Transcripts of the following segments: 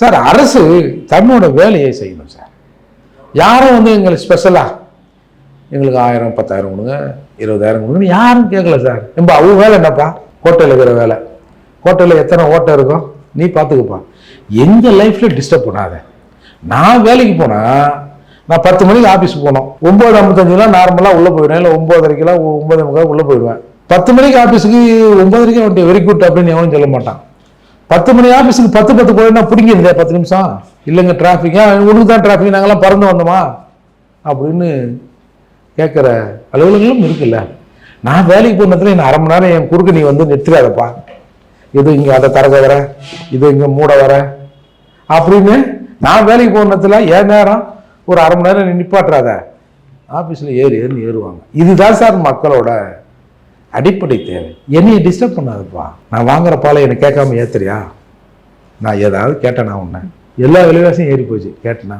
Sir அரசு தன்னோட வேலையை செய்யணும் சார். யாரும் வந்து எங்களுக்கு ஸ்பெஷலாக எங்களுக்கு ஆயிரம் பத்தாயிரம் கொடுங்க இருபதாயிரம் கொடுங்கன்னு யாரும் கேட்கல சார். நம்ம அவங்க வேலை என்னப்பா? ஹோட்டலில் இருக்கிற வேலை. ஹோட்டலில் எத்தனை ஓட்டம் இருக்கும்? நீ பார்த்துக்கப்பா. எங்கள் லைஃப்பில் டிஸ்டர்ப் பண்ணாத. நான் வேலைக்கு போனால் நான் பத்து மணிக்கு ஆஃபீஸுக்கு போனோம் ஒம்பது ஐம்பத்தஞ்சுலாம் நார்மலாக உள்ளே போயிடுவேன். இல்லை ஒம்பதரைக்கெல்லாம் ஒம்பது முக்கால் உள்ளே போயிடுவேன். பத்து மணிக்கு ஆஃபீஸுக்கு ஒம்பதரைக்கு வந்துட்டு வெரி குட் அப்படின்னு எவனும் சொல்ல மாட்டான். பத்து மணி ஆஃபீஸுக்கு பத்து பத்து போயினா பிடிங்கிருந்தே பத்து நிமிஷம். இல்லைங்க டிராஃபிக்கா உனக்கு தான் டிராஃபிக் நாங்களாம் பறந்து வந்தோமா? அப்படின்னு கேட்குற அலுவலகங்களும் இருக்குல்ல. நான் வேலைக்கு போனதுல என்ன அரை மணி நேரம் என் குறுக்கு நீ வந்து நிறுத்துறாதப்பா இது இங்கே அதை தரக வர இது இங்கே மூட வர அப்படின்னு நான் வேலைக்கு போனதுல என் நேரம்? ஒரு அரை மணி நேரம் நீ நிப்பாட்டுறாத. ஆஃபீஸில் ஏறி ஏறுன்னு ஏறுவாங்க. இதுதான் சார் மக்களோட அடிப்படை தேவை. என்னையை டிஸ்டர்ப் பண்ணாதப்பா. நான் வாங்குற பாலை என்னை கேட்காம ஏத்துறியா? நான் ஏதாவது கேட்டேனா உன்ன? எல்லா விலைவாசியும் ஏறி போச்சு. கேட்டேனா?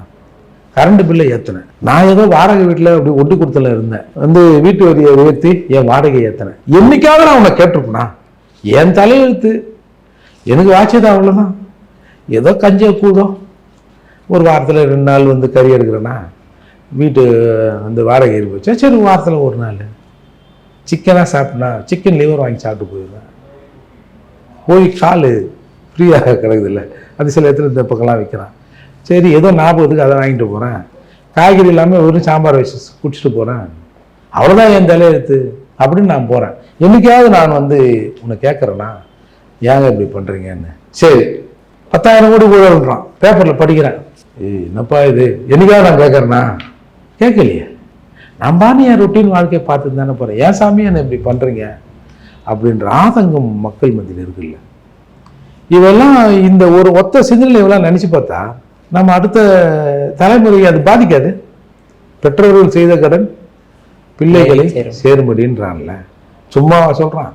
கரண்ட் பில்லை ஏற்றினேன் நான் ஏதோ வாடகை வீட்டில் அப்படி ஒட்டு கொடுத்துல இருந்தேன். வந்து வீட்டு வரியை உயர்த்தி என் வாடகை ஏற்றினேன் என்னைக்காவது நான் உன்னை கேட்டிருப்பேனா? என் தலையெழுத்து எனக்கு வாட்சது அவ்வளோதான் ஏதோ கஞ்ச கூதம் ஒரு வாரத்தில் ரெண்டு நாள் வந்து கறி எடுக்கிறேன்னா வீட்டு வந்து வாடகை ஏறி போச்சா? சரி வாரத்தில் ஒரு நாள். சிக்கனாக சாப்பிட்னா சிக்கன் லிவர் வாங்கி சாப்பிட்டு போயிடுவேன். போய் கால் ஃப்ரீயாக கிடக்குதுல்ல. அது சில இடத்துல இந்த பக்கம்லாம் விற்கிறான் சரி ஏதோ ஞாபகத்துக்கு அதை வாங்கிட்டு போகிறேன் காய்கறி இல்லாமல் வெறும் சாம்பார் வச்சு குடிச்சிட்டு போகிறேன் அவ்வளோதான் என் தலையெழுத்து அப்படின்னு நான் போகிறேன் என்னைக்காவது நான் வந்து உன்னை கேட்குறேன்னா ஏங்க இப்படி பண்ணுறீங்கன்னு சரி பத்தாயிரம் கோடி கூட பேப்பரில் படிக்கிறேன். ஏய் என்னப்பா இது? என்னைக்காவது நான் கேட்குறேன்னா கேட்கலையே. நான் பானி என் ரொட்டீன் வாழ்க்கையை பார்த்துட்டு தானே போகிறேன் ஏன் சாமி என்ன இப்படி பண்ணுறீங்க அப்படின்ற ஆதங்கம் மக்கள் மத்தியில் இருக்குல்ல. இவெல்லாம் இந்த ஒரு ஒத்த சிந்தனை இவெல்லாம் நினச்சி பார்த்தா நம்ம அடுத்த தலைமுறையை அது பாதிக்காது. பெற்றோர்கள் செய்த கடன் பிள்ளைகளை சேரும். சேரும்படின்றான்ல. சும்மா சொல்கிறான்